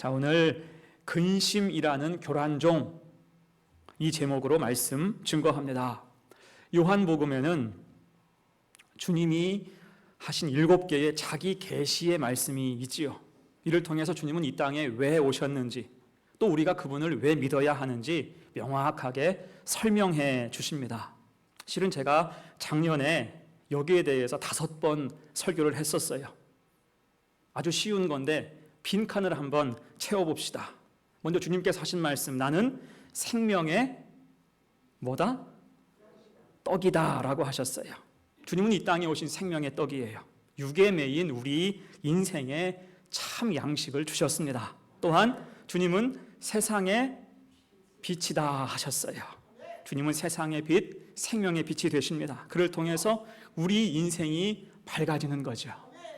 자, 오늘 근심이라는 교란종 이 제목으로 말씀 증거합니다. 요한복음에는 주님이 하신 일곱 개의 자기 계시의 말씀이 있지요. 이를 통해서 주님은 이 땅에 왜 오셨는지 또 우리가 그분을 왜 믿어야 하는지 명확하게 설명해 주십니다. 실은 제가 작년에 여기에 대해서 다섯 번 설교를 했었어요. 아주 쉬운 건데 빈 칸을 한번 채워봅시다. 먼저 주님께서 하신 말씀, 나는 생명의 뭐다? 떡이다 라고 하셨어요. 주님은 이 땅에 오신 생명의 떡이에요. 육에 매인 우리 인생의 참 양식을 주셨습니다. 또한 주님은 세상의 빛이다 하셨어요. 주님은 세상의 빛, 생명의 빛이 되십니다. 그를 통해서 우리 인생이 밝아지는 거죠.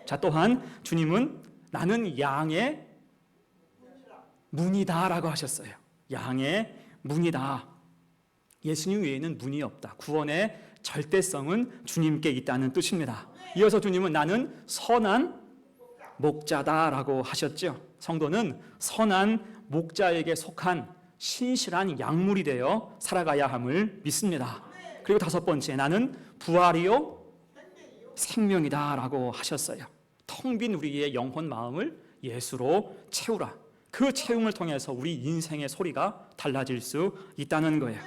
자, 또한 주님은 나는 양의 문이다라고 하셨어요. 양의 문이다. 예수님 외에는 문이 없다. 구원의 절대성은 주님께 있다는 뜻입니다. 이어서 주님은 나는 선한 목자다라고 하셨죠. 성도는 선한 목자에게 속한 신실한 약물이 되어 살아가야 함을 믿습니다. 그리고 다섯 번째, 나는 부활이요 생명이다라고 하셨어요. 텅 빈 우리의 영혼 마음을 예수로 채우라. 그 채움을 통해서 우리 인생의 소리가 달라질 수 있다는 거예요.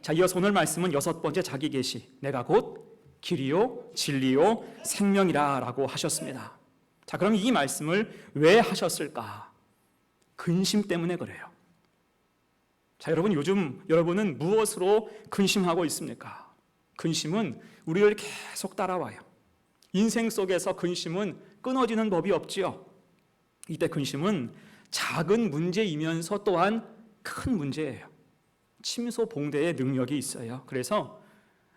자, 이어서 오늘 말씀은 여섯 번째 자기 계시. 내가 곧 길이요 진리요 생명이라라고 하셨습니다. 자, 그럼 이 말씀을 왜 하셨을까? 근심 때문에 그래요. 자, 여러분 요즘 여러분은 무엇으로 근심하고 있습니까? 근심은 우리를 계속 따라와요. 인생 속에서 근심은 끊어지는 법이 없지요. 이때 근심은 작은 문제이면서 또한 큰 문제예요. 침소 봉대의 능력이 있어요. 그래서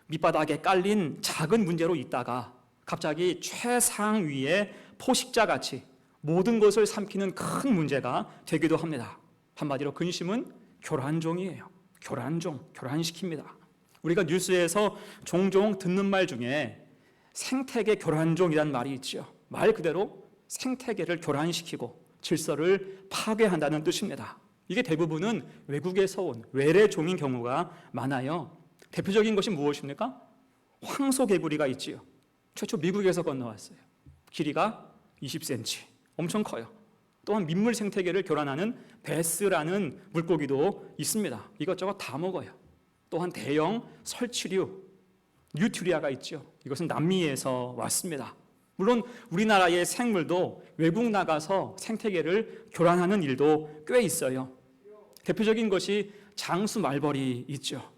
밑바닥에 깔린 작은 문제로 있다가 갑자기 최상위의 포식자 같이 모든 것을 삼키는 큰 문제가 되기도 합니다. 한마디로 근심은 교란종이에요. 교란종, 교란시킵니다. 우리가 뉴스에서 종종 듣는 말 중에 생태계 교란종이란 말이 있죠. 말 그대로 생태계를 교란시키고 질서를 파괴한다는 뜻입니다. 이게 대부분은 외국에서 온 외래종인 경우가 많아요. 대표적인 것이 무엇입니까? 황소개구리가 있지요. 최초 미국에서 건너왔어요. 길이가 20cm. 엄청 커요. 또한 민물 생태계를 교란하는 베스라는 물고기도 있습니다. 이것저것 다 먹어요. 또한 대형 설치류 뉴트리아가 있죠. 이것은 남미에서 왔습니다. 물론 우리나라의 생물도 외국 나가서 생태계를 교란하는 일도 꽤 있어요. 대표적인 것이 장수 말벌이 있죠.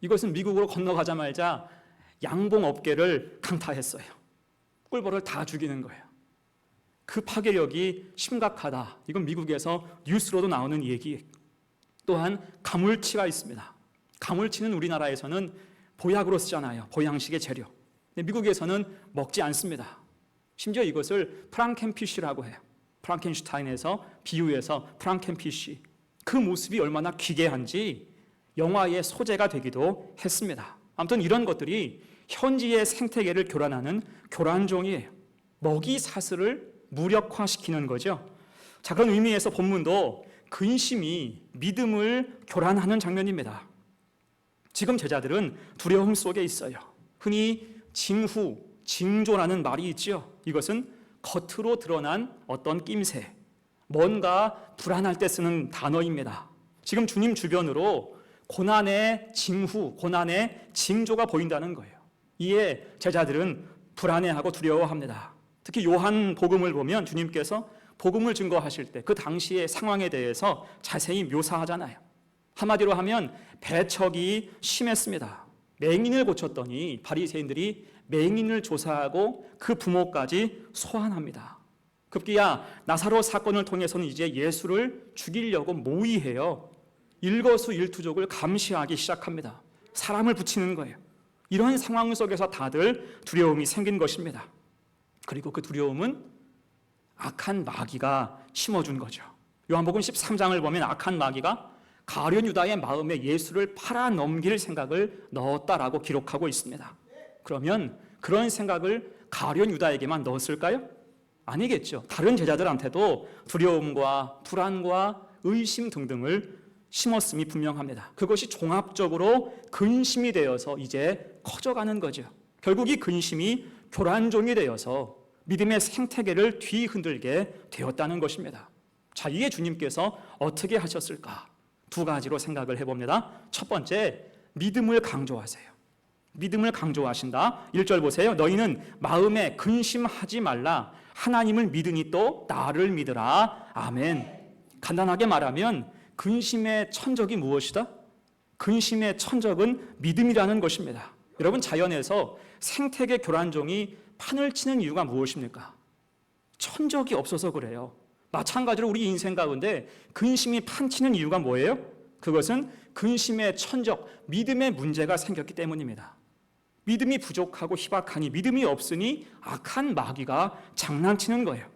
이것은 미국으로 건너가자마자 양봉 업계를 강타했어요. 꿀벌을 다 죽이는 거예요. 그 파괴력이 심각하다. 이건 미국에서 뉴스로도 나오는 얘기. 또한 가물치가 있습니다. 가물치는 우리나라에서는 보약으로 쓰잖아요. 보양식의 재료. 미국에서는 먹지 않습니다. 심지어 이것을 프랑켄피쉬라고 해요. 프랑켄슈타인에서 비유해서 프랑켄피쉬. 그 모습이 얼마나 기괴한지 영화의 소재가 되기도 했습니다. 아무튼 이런 것들이 현지의 생태계를 교란하는 교란종이에요. 먹이 사슬을 무력화시키는 거죠. 자, 그런 의미에서 본문도 근심이 믿음을 교란하는 장면입니다. 지금 제자들은 두려움 속에 있어요. 흔히 징후, 징조라는 말이 있죠. 이것은 겉으로 드러난 어떤 낌새, 뭔가 불안할 때 쓰는 단어입니다. 지금 주님 주변으로 고난의 징후, 고난의 징조가 보인다는 거예요. 이에 제자들은 불안해하고 두려워합니다. 특히 요한 복음을 보면 주님께서 복음을 증거하실 때 그 당시의 상황에 대해서 자세히 묘사하잖아요. 한마디로 하면 배척이 심했습니다. 맹인을 고쳤더니 바리새인들이 맹인을 조사하고 그 부모까지 소환합니다. 급기야 나사로 사건을 통해서는 이제 예수를 죽이려고 모의해요. 일거수일투족을 감시하기 시작합니다. 사람을 붙이는 거예요. 이런 상황 속에서 다들 두려움이 생긴 것입니다. 그리고 그 두려움은 악한 마귀가 심어준 거죠. 요한복음 13장을 보면 악한 마귀가 가룟 유다의 마음에 예수를 팔아 넘길 생각을 넣었다라고 기록하고 있습니다. 그러면 그런 생각을 가룟 유다에게만 넣었을까요? 아니겠죠. 다른 제자들한테도 두려움과 불안과 의심 등등을 심었음이 분명합니다. 그것이 종합적으로 근심이 되어서 이제 커져가는 거죠. 결국 이 근심이 교란종이 되어서 믿음의 생태계를 뒤흔들게 되었다는 것입니다. 자, 이에 주님께서 어떻게 하셨을까? 두 가지로 생각을 해봅니다. 첫 번째, 믿음을 강조하세요. 믿음을 강조하신다. 1절 보세요. 너희는 마음에 근심하지 말라. 하나님을 믿으니 또 나를 믿으라. 아멘. 간단하게 말하면 근심의 천적이 무엇이다? 근심의 천적은 믿음이라는 것입니다. 여러분 자연에서 생태계 교란종이 판을 치는 이유가 무엇입니까? 천적이 없어서 그래요. 마찬가지로 우리 인생 가운데 근심이 판치는 이유가 뭐예요? 그것은 근심의 천적, 믿음의 문제가 생겼기 때문입니다. 믿음이 부족하고 희박하니 믿음이 없으니 악한 마귀가 장난치는 거예요.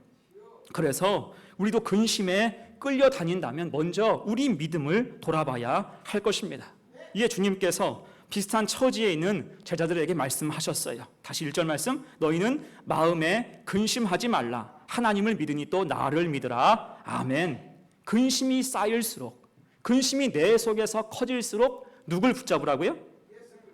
그래서 우리도 근심에 끌려다닌다면 먼저 우리 믿음을 돌아봐야 할 것입니다. 이에 주님께서 비슷한 처지에 있는 제자들에게 말씀하셨어요. 다시 1절 말씀. 너희는 마음에 근심하지 말라. 하나님을 믿으니 또 나를 믿으라. 아멘. 근심이 쌓일수록 근심이 내 속에서 커질수록 누굴 붙잡으라고요?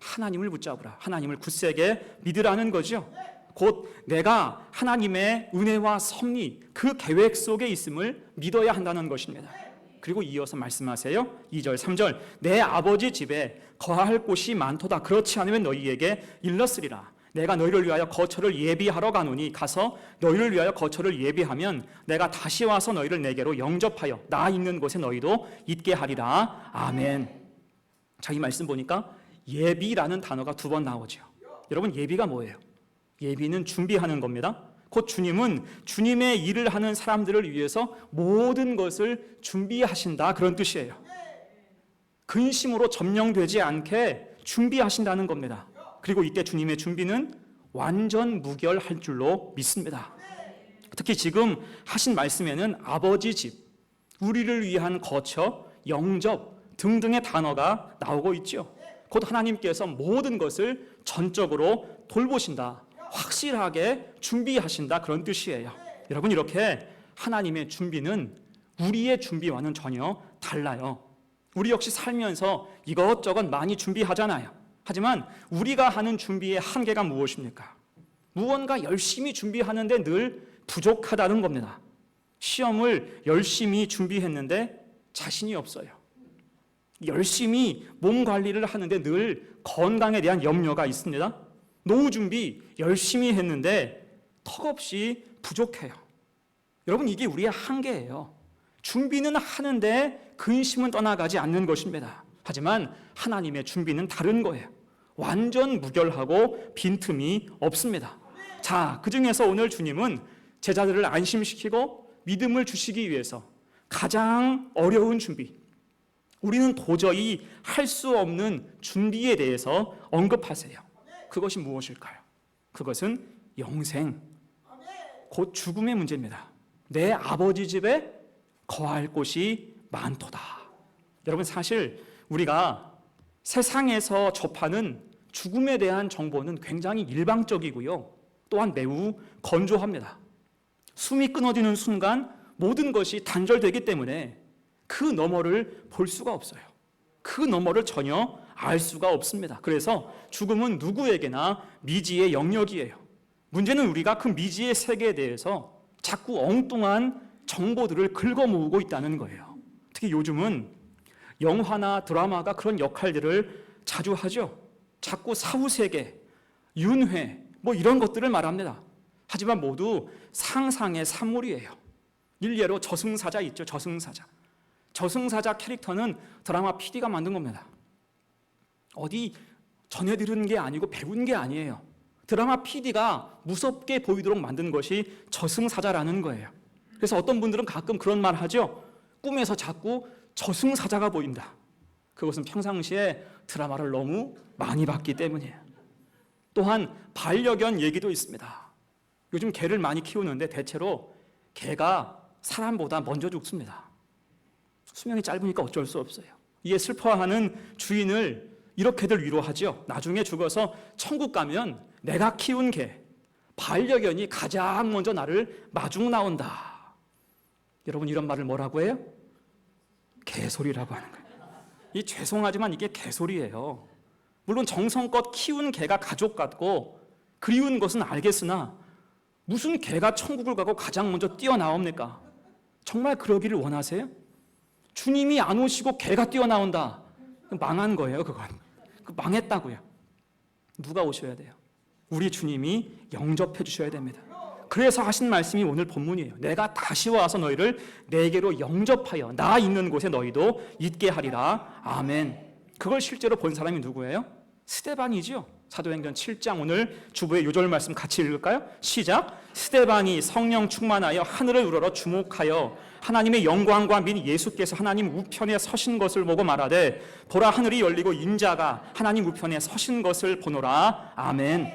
하나님을 붙잡으라. 하나님을 굳세게 믿으라는 거죠. 곧 내가 하나님의 은혜와 섭리 그 계획 속에 있음을 믿어야 한다는 것입니다. 그리고 이어서 말씀하세요. 2절, 3절. 내 아버지 집에 거할 곳이 많도다. 그렇지 않으면 너희에게 일렀으리라. 내가 너희를 위하여 거처를 예비하러 가노니 가서 너희를 위하여 거처를 예비하면 내가 다시 와서 너희를 내게로 영접하여 나 있는 곳에 너희도 있게 하리라. 아멘. 자, 이 말씀 보니까 예비라는 단어가 두 번 나오죠. 여러분, 예비가 뭐예요? 예비는 준비하는 겁니다. 곧 주님은 주님의 일을 하는 사람들을 위해서 모든 것을 준비하신다. 그런 뜻이에요. 근심으로 점령되지 않게 준비하신다는 겁니다. 그리고 이때 주님의 준비는 완전 무결할 줄로 믿습니다. 특히 지금 하신 말씀에는 아버지 집, 우리를 위한 거처, 영접 등등의 단어가 나오고 있죠. 곧 하나님께서 모든 것을 전적으로 돌보신다. 확실하게 준비하신다. 그런 뜻이에요. 여러분, 이렇게 하나님의 준비는 우리의 준비와는 전혀 달라요. 우리 역시 살면서 이것저것 많이 준비하잖아요. 하지만 우리가 하는 준비의 한계가 무엇입니까? 무언가 열심히 준비하는데 늘 부족하다는 겁니다. 시험을 열심히 준비했는데 자신이 없어요. 열심히 몸 관리를 하는데 늘 건강에 대한 염려가 있습니다. 노후 준비 열심히 했는데 턱없이 부족해요. 여러분 이게 우리의 한계예요. 준비는 하는데 근심은 떠나가지 않는 것입니다. 하지만 하나님의 준비는 다른 거예요. 완전 무결하고 빈틈이 없습니다. 자, 그 중에서 오늘 주님은 제자들을 안심시키고 믿음을 주시기 위해서 가장 어려운 준비, 우리는 도저히 할 수 없는 준비에 대해서 언급하세요. 그것이 무엇일까요? 그것은 영생, 곧 죽음의 문제입니다. 내 아버지 집에 거할 곳이 많도다. 여러분 사실 우리가 세상에서 접하는 죽음에 대한 정보는 굉장히 일방적이고요. 또한 매우 건조합니다. 숨이 끊어지는 순간 모든 것이 단절되기 때문에 그 너머를 볼 수가 없어요. 그 너머를 전혀 알 수가 없습니다. 그래서 죽음은 누구에게나 미지의 영역이에요. 문제는 우리가 그 미지의 세계에 대해서 자꾸 엉뚱한 정보들을 긁어 모으고 있다는 거예요. 특히 요즘은 영화나 드라마가 그런 역할들을 자주 하죠. 자꾸 사후세계, 윤회, 뭐 이런 것들을 말합니다. 하지만 모두 상상의 산물이에요. 일례로 저승사자 있죠, 저승사자. 저승사자 캐릭터는 드라마 PD가 만든 겁니다. 어디 전해 들은 게 아니고 배운 게 아니에요. 드라마 PD가 무섭게 보이도록 만든 것이 저승사자라는 거예요. 그래서 어떤 분들은 가끔 그런 말 하죠. 꿈에서 자꾸 저승사자가 보인다. 그것은 평상시에 드라마를 너무 많이 봤기 때문이에요. 또한 반려견 얘기도 있습니다. 요즘 개를 많이 키우는데 대체로 개가 사람보다 먼저 죽습니다. 수명이 짧으니까 어쩔 수 없어요. 이에 슬퍼하는 주인을 이렇게들 위로하죠. 나중에 죽어서 천국 가면 내가 키운 개, 반려견이 가장 먼저 나를 마중 나온다. 여러분 이런 말을 뭐라고 해요? 개소리라고 하는 거예요. 이 죄송하지만 이게 개소리예요. 물론 정성껏 키운 개가 가족 같고 그리운 것은 알겠으나 무슨 개가 천국을 가고 가장 먼저 뛰어나옵니까? 정말 그러기를 원하세요? 주님이 안 오시고 개가 뛰어나온다. 망한 거예요, 그건. 그 망했다고요. 누가 오셔야 돼요? 우리 주님이 영접해 주셔야 됩니다. 그래서 하신 말씀이 오늘 본문이에요. 내가 다시 와서 너희를 내게로 영접하여 나 있는 곳에 너희도 있게 하리라. 아멘. 그걸 실제로 본 사람이 누구예요? 스테반이죠. 사도행전 7장 오늘 주부의 요절 말씀 같이 읽을까요? 시작. 스테반이 성령 충만하여 하늘을 우러러 주목하여 하나님의 영광과 및 예수께서 하나님 우편에 서신 것을 보고 말하되 보라 하늘이 열리고 인자가 하나님 우편에 서신 것을 보노라. 아멘.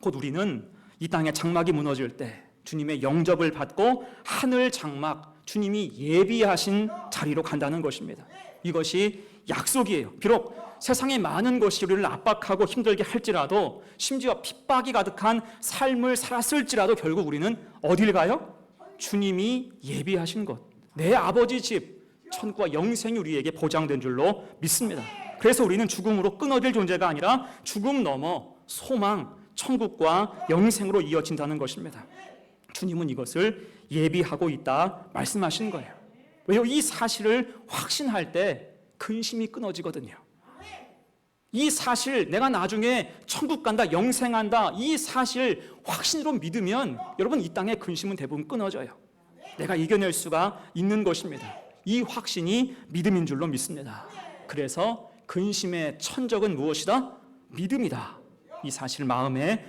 곧 우리는 이 땅의 장막이 무너질 때 주님의 영접을 받고 하늘 장막 주님이 예비하신 자리로 간다는 것입니다. 이것이 약속이에요. 비록 세상의 많은 것이 우리를 압박하고 힘들게 할지라도 심지어 핍박이 가득한 삶을 살았을지라도 결국 우리는 어딜 가요? 주님이 예비하신 곳. 내 아버지 집 천국과 영생이 우리에게 보장된 줄로 믿습니다. 그래서 우리는 죽음으로 끊어질 존재가 아니라 죽음 넘어 소망, 천국과 영생으로 이어진다는 것입니다. 주님은 이것을 예비하고 있다 말씀하신 거예요. 왜요? 이 사실을 확신할 때 근심이 끊어지거든요. 이 사실 내가 나중에 천국 간다, 영생한다 이 사실 확신으로 믿으면 여러분 이 땅의 근심은 대부분 끊어져요. 내가 이겨낼 수가 있는 것입니다. 이 확신이 믿음인 줄로 믿습니다. 그래서 근심의 천적은 무엇이다? 믿음이다. 이 사실 마음에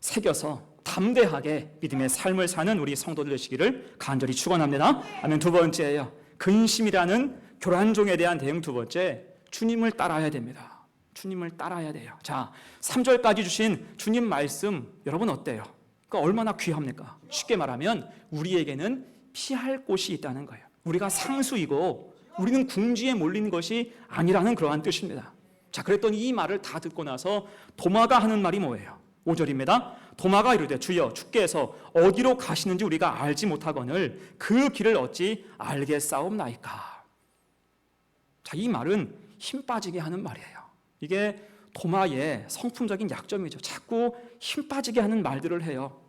새겨서 담대하게 믿음의 삶을 사는 우리 성도들 되시기를 간절히 축원합니다. 아멘. 두 번째예요. 근심이라는 교란종에 대한 대응 두 번째 주님을 따라야 됩니다. 주님을 따라야 돼요. 자, 3절까지 주신 주님 말씀 여러분 어때요? 그러니까 얼마나 귀합니까? 쉽게 말하면 우리에게는 피할 곳이 있다는 거예요. 우리가 상수이고 우리는 궁지에 몰린 것이 아니라는 그러한 뜻입니다. 자, 그랬더니 이 말을 다 듣고 나서 도마가 하는 말이 뭐예요? 5절입니다. 도마가 이르되 주여 주께서 어디로 가시는지 우리가 알지 못하거늘 그 길을 어찌 알겠사옵나이까. 자, 이 말은 힘 빠지게 하는 말이에요. 이게 도마의 성품적인 약점이죠. 자꾸 힘 빠지게 하는 말들을 해요.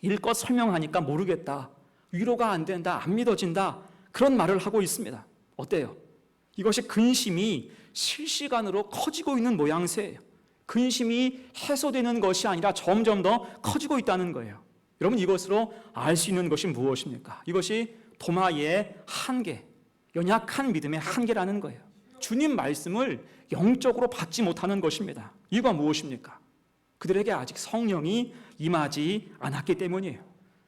일껏 설명하니까 모르겠다. 위로가 안 된다. 안 믿어진다. 그런 말을 하고 있습니다. 어때요? 이것이 근심이 실시간으로 커지고 있는 모양새예요. 근심이 해소되는 것이 아니라 점점 더 커지고 있다는 거예요. 여러분 이것으로 알 수 있는 것이 무엇입니까? 이것이 도마의 한계, 연약한 믿음의 한계라는 거예요. 주님 말씀을 영적으로 받지 못하는 것입니다. 이유가 무엇입니까? 그들에게 아직 성령이 임하지 않았기 때문이에요.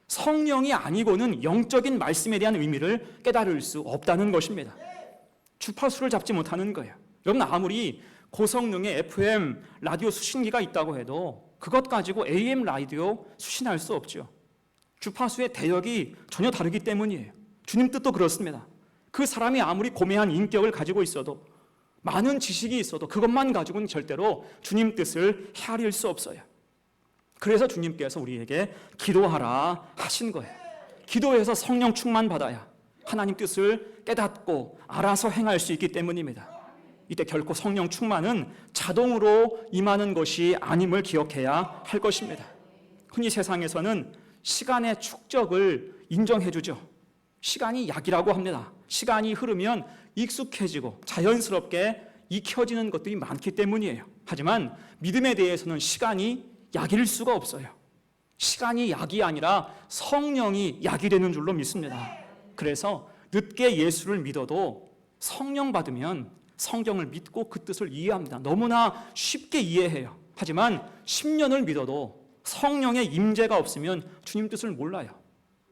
성령이 아니고는 영적인 말씀에 대한 의미를 깨달을 수 없다는 것입니다. 주파수를 잡지 못하는 거예요. 여러분 아무리 고성능의 FM 라디오 수신기가 있다고 해도 그것 가지고 AM 라디오 수신할 수 없죠. 주파수의 대역이 전혀 다르기 때문이에요. 주님 뜻도 그렇습니다. 그 사람이 아무리 고매한 인격을 가지고 있어도 많은 지식이 있어도 그것만 가지고는 절대로 주님 뜻을 헤아릴 수 없어요. 그래서 주님께서 우리에게 기도하라 하신 거예요. 기도해서 성령 충만 받아야 하나님 뜻을 깨닫고 알아서 행할 수 있기 때문입니다. 이때 결코 성령 충만은 자동으로 임하는 것이 아님을 기억해야 할 것입니다. 흔히 세상에서는 시간의 축적을 인정해 주죠. 시간이 약이라고 합니다. 시간이 흐르면 익숙해지고 자연스럽게 익혀지는 것들이 많기 때문이에요. 하지만 믿음에 대해서는 시간이 약일 수가 없어요. 시간이 약이 아니라 성령이 약이 되는 줄로 믿습니다. 그래서 늦게 예수를 믿어도 성령 받으면 성경을 믿고 그 뜻을 이해합니다. 너무나 쉽게 이해해요. 하지만 10년을 믿어도 성령의 임재가 없으면 주님 뜻을 몰라요.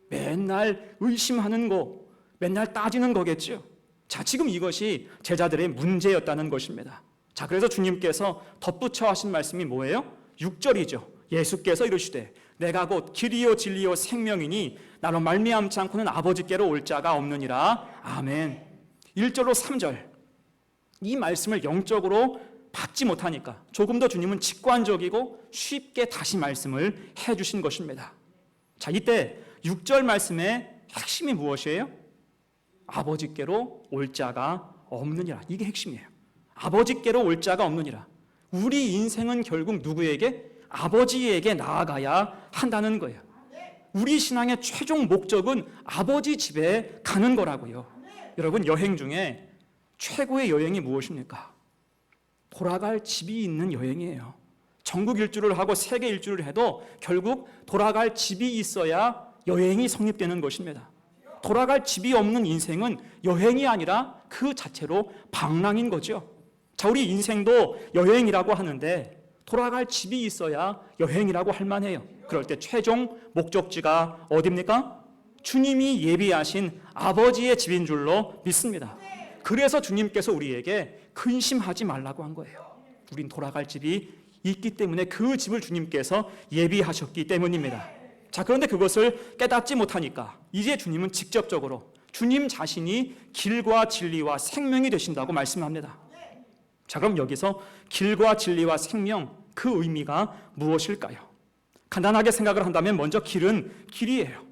맨날 의심하는 거, 맨날 따지는 거겠죠. 자, 지금 이것이 제자들의 문제였다는 것입니다. 자, 그래서 주님께서 덧붙여 하신 말씀이 뭐예요? 6절이죠. 예수께서 이르시되 내가 곧 길이요 진리요 생명이니 나로 말미암지 않고는 아버지께로 올 자가 없느니라. 아멘. 1절로 3절. 이 말씀을 영적으로 받지 못하니까 조금 더 주님은 직관적이고 쉽게 다시 말씀을 해 주신 것입니다. 자, 이때 6절 말씀의 핵심이 무엇이에요? 아버지께로 올 자가 없느니라. 이게 핵심이에요. 아버지께로 올 자가 없느니라. 우리 인생은 결국 누구에게? 아버지에게 나아가야 한다는 거예요. 우리 신앙의 최종 목적은 아버지 집에 가는 거라고요. 여러분, 여행 중에 최고의 여행이 무엇입니까? 돌아갈 집이 있는 여행이에요. 전국 일주를 하고 세계 일주를 해도 결국 돌아갈 집이 있어야 여행이 성립되는 것입니다. 돌아갈 집이 없는 인생은 여행이 아니라 그 자체로 방랑인 거죠. 자, 우리 인생도 여행이라고 하는데 돌아갈 집이 있어야 여행이라고 할 만해요. 그럴 때 최종 목적지가 어딥니까? 주님이 예비하신 아버지의 집인 줄로 믿습니다. 그래서 주님께서 우리에게 근심하지 말라고 한 거예요. 우린 돌아갈 집이 있기 때문에 그 집을 주님께서 예비하셨기 때문입니다. 자, 그런데 그것을 깨닫지 못하니까 이제 주님은 직접적으로 주님 자신이 길과 진리와 생명이 되신다고 말씀합니다. 자, 그럼 여기서 길과 진리와 생명 그 의미가 무엇일까요? 간단하게 생각을 한다면 먼저 길은 길이에요.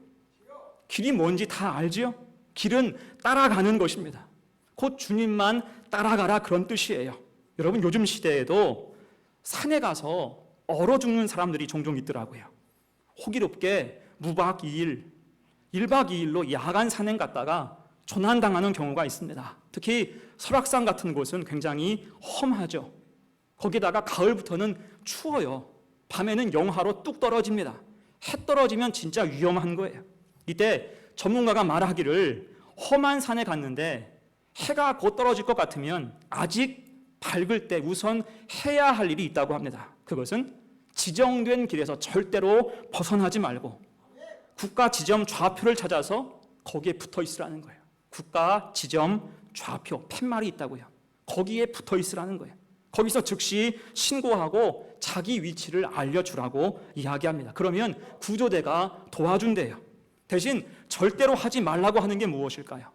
길이 뭔지 다 알지요? 길은 따라가는 것입니다. 곧 주님만 따라가라 그런 뜻이에요. 여러분 요즘 시대에도 산에 가서 얼어 죽는 사람들이 종종 있더라고요. 호기롭게 무박 2일, 1박 2일로 야간 산행 갔다가 조난당하는 경우가 있습니다. 특히 설악산 같은 곳은 굉장히 험하죠. 거기다가 가을부터는 추워요. 밤에는 영하로 뚝 떨어집니다. 해 떨어지면 진짜 위험한 거예요. 이때 전문가가 말하기를 험한 산에 갔는데 해가 곧 떨어질 것 같으면 아직 밝을 때 우선 해야 할 일이 있다고 합니다. 그것은 지정된 길에서 절대로 벗어나지 말고 국가 지점 좌표를 찾아서 거기에 붙어 있으라는 거예요. 국가 지점 좌표 팻말이 있다고요. 거기에 붙어 있으라는 거예요. 거기서 즉시 신고하고 자기 위치를 알려주라고 이야기합니다. 그러면 구조대가 도와준대요. 대신 절대로 하지 말라고 하는 게 무엇일까요?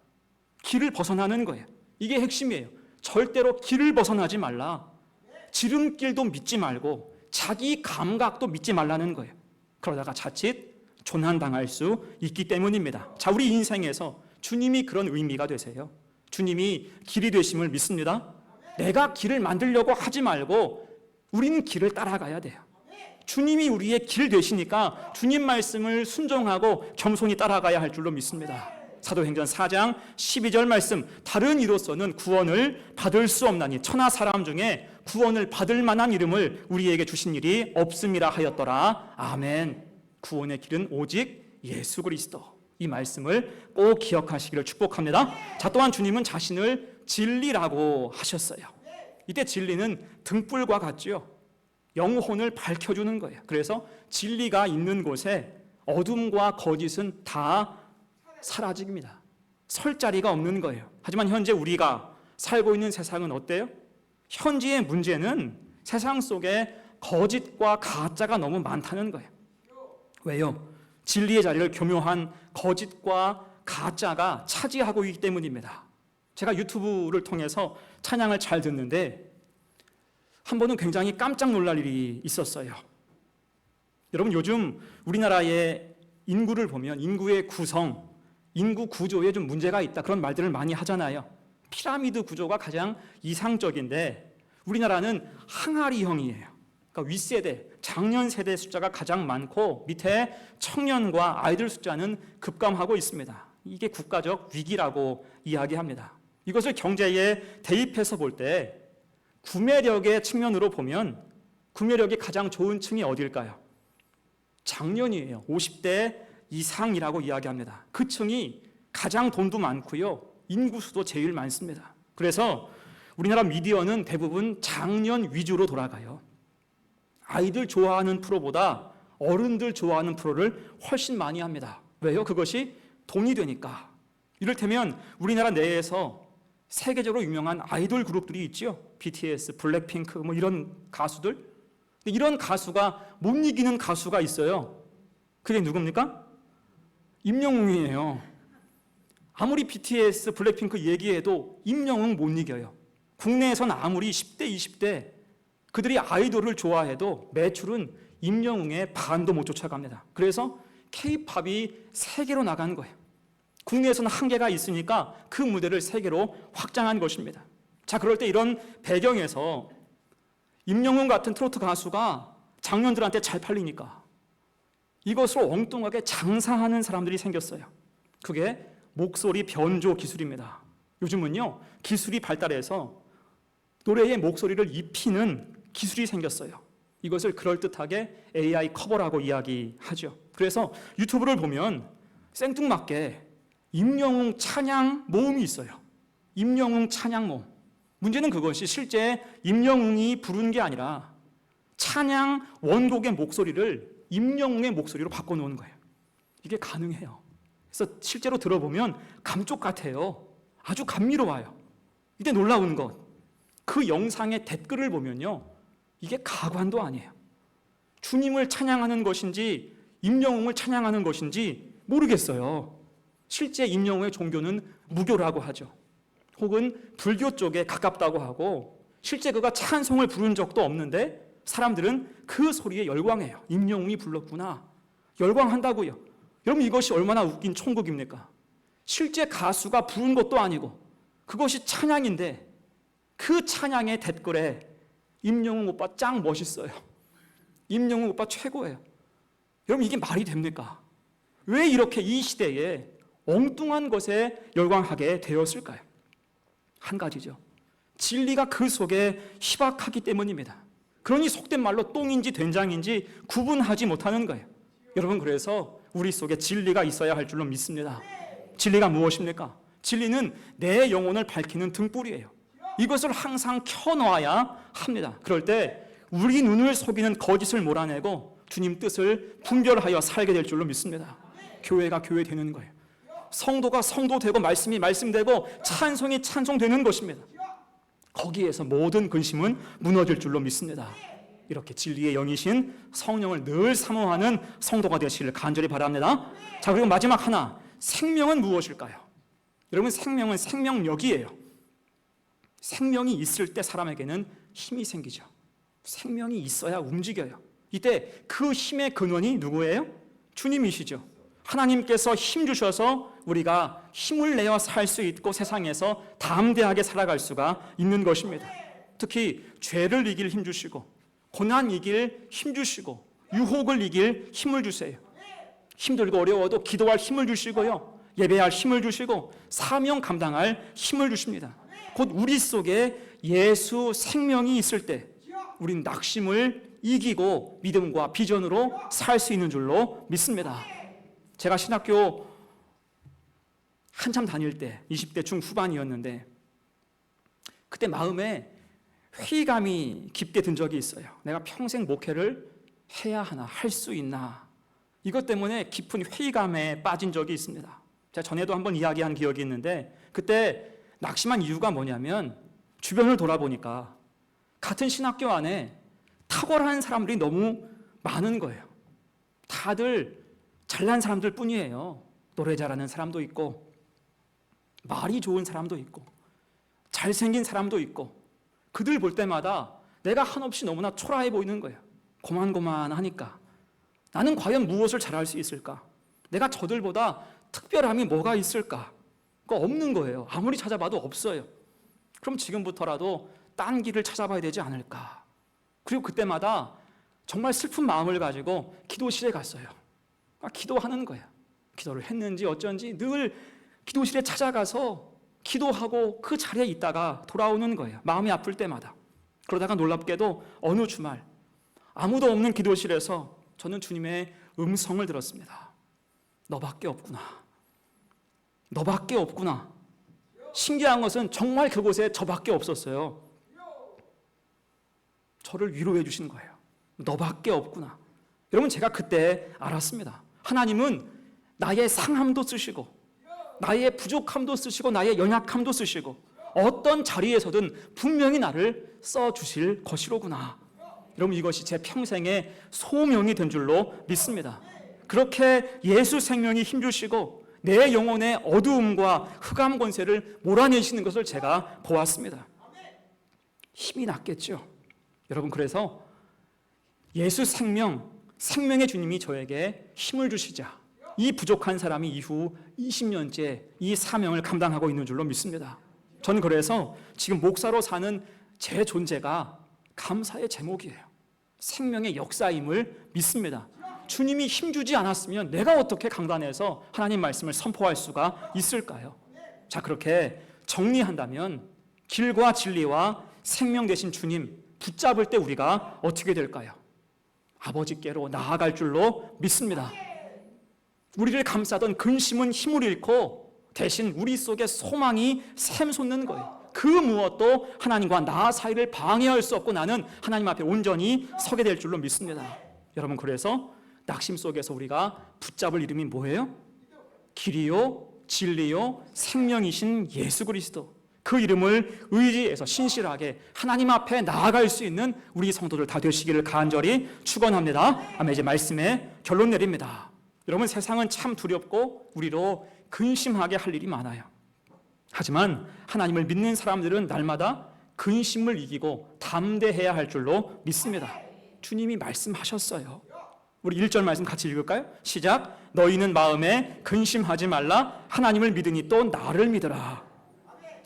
길을 벗어나는 거예요. 이게 핵심이에요. 절대로 길을 벗어나지 말라. 지름길도 믿지 말고 자기 감각도 믿지 말라는 거예요. 그러다가 자칫 조난당할 수 있기 때문입니다. 자, 우리 인생에서 주님이 그런 의미가 되세요. 주님이 길이 되심을 믿습니다. 내가 길을 만들려고 하지 말고 우리는 길을 따라가야 돼요. 주님이 우리의 길 되시니까 주님 말씀을 순종하고 겸손히 따라가야 할 줄로 믿습니다. 사도행전 4장 12절 말씀 다른 이로서는 구원을 받을 수 없나니 천하 사람 중에 구원을 받을 만한 이름을 우리에게 주신 일이 없음이라 하였더라. 아멘. 구원의 길은 오직 예수 그리스도. 이 말씀을 꼭 기억하시기를 축복합니다. 자, 또한 주님은 자신을 진리라고 하셨어요. 이때 진리는 등불과 같지요. 영혼을 밝혀주는 거예요. 그래서 진리가 있는 곳에 어둠과 거짓은 다 사라집니다. 설 자리가 없는 거예요. 하지만 현재 우리가 살고 있는 세상은 어때요? 현재의 문제는 세상 속에 거짓과 가짜가 너무 많다는 거예요. 왜요? 진리의 자리를 교묘한 거짓과 가짜가 차지하고 있기 때문입니다. 제가 유튜브를 통해서 찬양을 잘 듣는데 한 번은 굉장히 깜짝 놀랄 일이 있었어요. 여러분 요즘 우리나라의 인구를 보면 인구의 구성, 인구 구조에 좀 문제가 있다 그런 말들을 많이 하잖아요. 피라미드 구조가 가장 이상적인데 우리나라는 항아리형이에요. 그러니까 윗세대, 장년 세대 숫자가 가장 많고 밑에 청년과 아이들 숫자는 급감하고 있습니다. 이게 국가적 위기라고 이야기합니다. 이것을 경제에 대입해서 볼 때 구매력의 측면으로 보면 구매력이 가장 좋은 층이 어딜까요? 장년이에요. 50대 이상이라고 이야기합니다. 그 층이 가장 돈도 많고요. 인구수도 제일 많습니다. 그래서 우리나라 미디어는 대부분 장년 위주로 돌아가요. 아이들 좋아하는 프로보다 어른들 좋아하는 프로를 훨씬 많이 합니다. 왜요? 그것이 돈이 되니까. 이를테면 우리나라 내에서 세계적으로 유명한 아이돌 그룹들이 있죠. BTS, 블랙핑크 뭐 이런 가수들. 이런 가수가 못 이기는 가수가 있어요. 그게 누굽니까? 임영웅이에요. 아무리 BTS, 블랙핑크 얘기해도 임영웅 못 이겨요. 국내에선 아무리 10대, 20대 그들이 아이돌을 좋아해도 매출은 임영웅의 반도 못 쫓아갑니다. 그래서 케이팝이 세계로 나간 거예요. 국내에서는 한계가 있으니까 그 무대를 세계로 확장한 것입니다. 자, 그럴 때 이런 배경에서 임영웅 같은 트로트 가수가 장년들한테 잘 팔리니까 이것을 엉뚱하게 장사하는 사람들이 생겼어요. 그게 목소리 변조 기술입니다. 요즘은요, 기술이 발달해서 노래의 목소리를 입히는 기술이 생겼어요. 이것을 그럴듯하게 AI 커버라고 이야기하죠. 그래서 유튜브를 보면 생뚱맞게 임영웅 찬양 모음이 있어요. 임영웅 찬양 모음. 문제는 그것이 실제 임영웅이 부른 게 아니라 찬양 원곡의 목소리를 임영웅의 목소리로 바꿔놓은 거예요. 이게 가능해요. 그래서 실제로 들어보면 감쪽 같아요. 아주 감미로워요. 이때 놀라운 것. 그 영상의 댓글을 보면요. 이게 가관도 아니에요. 주님을 찬양하는 것인지 임영웅을 찬양하는 것인지 모르겠어요. 실제 임영웅의 종교는 무교라고 하죠. 혹은 불교 쪽에 가깝다고 하고 실제 그가 찬송을 부른 적도 없는데 사람들은 그 소리에 열광해요. 임영웅이 불렀구나. 열광한다고요. 여러분 이것이 얼마나 웃긴 총극입니까? 실제 가수가 부른 것도 아니고 그것이 찬양인데 그 찬양의 댓글에 임영웅 오빠 짱 멋있어요. 임영웅 오빠 최고예요. 여러분 이게 말이 됩니까? 왜 이렇게 이 시대에 엉뚱한 것에 열광하게 되었을까요? 한 가지죠. 진리가 그 속에 희박하기 때문입니다. 그러니 속된 말로 똥인지 된장인지 구분하지 못하는 거예요. 여러분 그래서 우리 속에 진리가 있어야 할 줄로 믿습니다. 진리가 무엇입니까? 진리는 내 영혼을 밝히는 등불이에요. 이것을 항상 켜놓아야 합니다. 그럴 때 우리 눈을 속이는 거짓을 몰아내고 주님 뜻을 분별하여 살게 될 줄로 믿습니다. 교회가 교회 되는 거예요. 성도가 성도 되고 말씀이 말씀되고 찬송이 찬송되는 것입니다. 거기에서 모든 근심은 무너질 줄로 믿습니다. 이렇게 진리의 영이신 성령을 늘 사모하는 성도가 되시기를 간절히 바랍니다. 자, 그리고 마지막 하나. 생명은 무엇일까요? 여러분, 생명은 생명력이에요. 생명이 있을 때 사람에게는 힘이 생기죠. 생명이 있어야 움직여요. 이때 그 힘의 근원이 누구예요? 주님이시죠. 하나님께서 힘 주셔서 우리가 힘을 내어 살 수 있고 세상에서 담대하게 살아갈 수가 있는 것입니다. 특히 죄를 이길 힘 주시고 고난 이길 힘 주시고 유혹을 이길 힘을 주세요. 힘들고 어려워도 기도할 힘을 주시고요. 예배할 힘을 주시고 사명 감당할 힘을 주십니다. 곧 우리 속에 예수 생명이 있을 때 우린 낙심을 이기고 믿음과 비전으로 살 수 있는 줄로 믿습니다. 제가 신학교 한참 다닐 때 20대 중후반이었는데 그때 마음에 회의감이 깊게 든 적이 있어요. 내가 평생 목회를 해야 하나, 할 수 있나. 이것 때문에 깊은 회의감에 빠진 적이 있습니다. 제가 전에도 한번 이야기한 기억이 있는데 그때 낙심한 이유가 뭐냐면 주변을 돌아보니까 같은 신학교 안에 탁월한 사람들이 너무 많은 거예요. 다들 잘난 사람들 뿐이에요. 노래 잘하는 사람도 있고, 말이 좋은 사람도 있고, 잘생긴 사람도 있고, 그들 볼 때마다 내가 한없이 너무나 초라해 보이는 거예요. 고만고만하니까. 나는 과연 무엇을 잘할 수 있을까? 내가 저들보다 특별함이 뭐가 있을까? 그거 없는 거예요. 아무리 찾아봐도 없어요. 그럼 지금부터라도 딴 길을 찾아봐야 되지 않을까? 그리고 그때마다 정말 슬픈 마음을 가지고 기도실에 갔어요. 아, 기도하는 거야. 기도를 했는지 어쩐지 늘 기도실에 찾아가서 기도하고 그 자리에 있다가 돌아오는 거예요. 마음이 아플 때마다. 그러다가 놀랍게도 어느 주말 아무도 없는 기도실에서 저는 주님의 음성을 들었습니다. 너밖에 없구나. 너밖에 없구나. 신기한 것은 정말 그곳에 저밖에 없었어요. 저를 위로해 주신 거예요. 너밖에 없구나. 여러분 제가 그때 알았습니다. 하나님은 나의 상함도 쓰시고 나의 부족함도 쓰시고 나의 연약함도 쓰시고 어떤 자리에서든 분명히 나를 써 주실 것이로구나. 여러분 이것이 제 평생의 소명이 된 줄로 믿습니다. 그렇게 예수 생명이 힘 주시고 내 영혼의 어두움과 흑암 권세를 몰아내시는 것을 제가 보았습니다. 힘이 났겠죠. 여러분 그래서 예수 생명, 생명의 주님이 저에게 힘을 주시자 이 부족한 사람이 이후 20년째 이 사명을 감당하고 있는 줄로 믿습니다. 저는 그래서 지금 목사로 사는 제 존재가 감사의 제목이에요. 생명의 역사임을 믿습니다. 주님이 힘주지 않았으면 내가 어떻게 강단에서 하나님 말씀을 선포할 수가 있을까요? 자, 그렇게 정리한다면 길과 진리와 생명 되신 주님 붙잡을 때 우리가 어떻게 될까요? 아버지께로 나아갈 줄로 믿습니다. 우리를 감싸던 근심은 힘을 잃고 대신 우리 속에 소망이 샘솟는 거예요. 그 무엇도 하나님과 나 사이를 방해할 수 없고 나는 하나님 앞에 온전히 서게 될 줄로 믿습니다. 여러분 그래서 낙심 속에서 우리가 붙잡을 이름이 뭐예요? 길이요 진리요 생명이신 예수 그리스도. 그 이름을 의지해서 신실하게 하나님 앞에 나아갈 수 있는 우리 성도들 다 되시기를 간절히 축원합니다. 아멘. 이제 말씀에 결론 내립니다. 여러분 세상은 참 두렵고 우리로 근심하게 할 일이 많아요. 하지만 하나님을 믿는 사람들은 날마다 근심을 이기고 담대해야 할 줄로 믿습니다. 주님이 말씀하셨어요. 우리 1절 말씀 같이 읽을까요? 시작. 너희는 마음에 근심하지 말라. 하나님을 믿으니 또 나를 믿으라.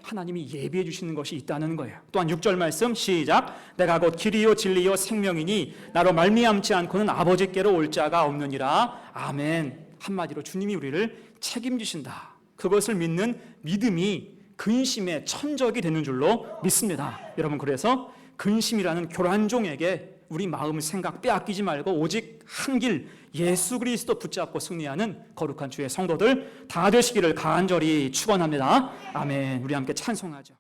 하나님이 예비해 주시는 것이 있다는 거예요. 또한 6절 말씀 시작. 내가 곧 길이요 진리요 생명이니 나로 말미암지 않고는 아버지께로 올 자가 없느니라. 아멘. 한마디로 주님이 우리를 책임지신다. 그것을 믿는 믿음이 근심의 천적이 되는 줄로 믿습니다. 여러분 그래서 근심이라는 교란종에게 우리 마음 생각 빼앗기지 말고 오직 한 길 예수 그리스도 붙잡고 승리하는 거룩한 주의 성도들 다 되시기를 간절히 축원합니다. 아멘. 우리 함께 찬송하죠.